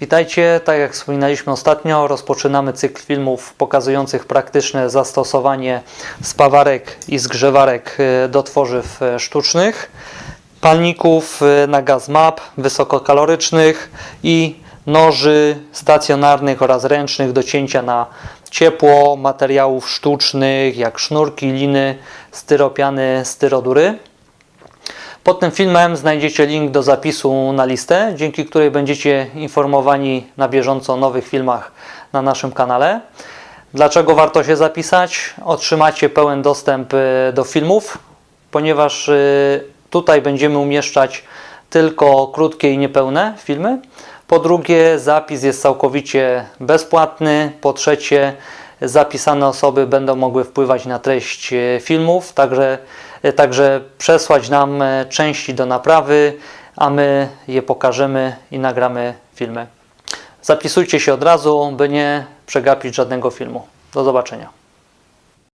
Witajcie, tak jak wspominaliśmy ostatnio, rozpoczynamy cykl filmów pokazujących praktyczne zastosowanie spawarek i zgrzewarek e, do tworzyw e, sztucznych, palników e, na gaz map wysokokalorycznych i noży stacjonarnych oraz ręcznych do cięcia na ciepło, materiałów sztucznych jak sznurki, liny, styropiany, styrodury. Pod tym filmem znajdziecie link do zapisu na listę, dzięki której będziecie informowani na bieżąco o nowych filmach na naszym kanale. Dlaczego warto się zapisać? Otrzymacie pełen dostęp e, do filmów, ponieważ e, tutaj będziemy umieszczać tylko krótkie i niepełne filmy. Po drugie, zapis jest całkowicie bezpłatny. Po trzecie, zapisane osoby będą mogły wpływać na treść e, filmów, także, e, także przesłać nam e, części do naprawy, a my je pokażemy i nagramy filmy. Zapisujcie się od razu, by nie przegapić żadnego filmu. Do zobaczenia.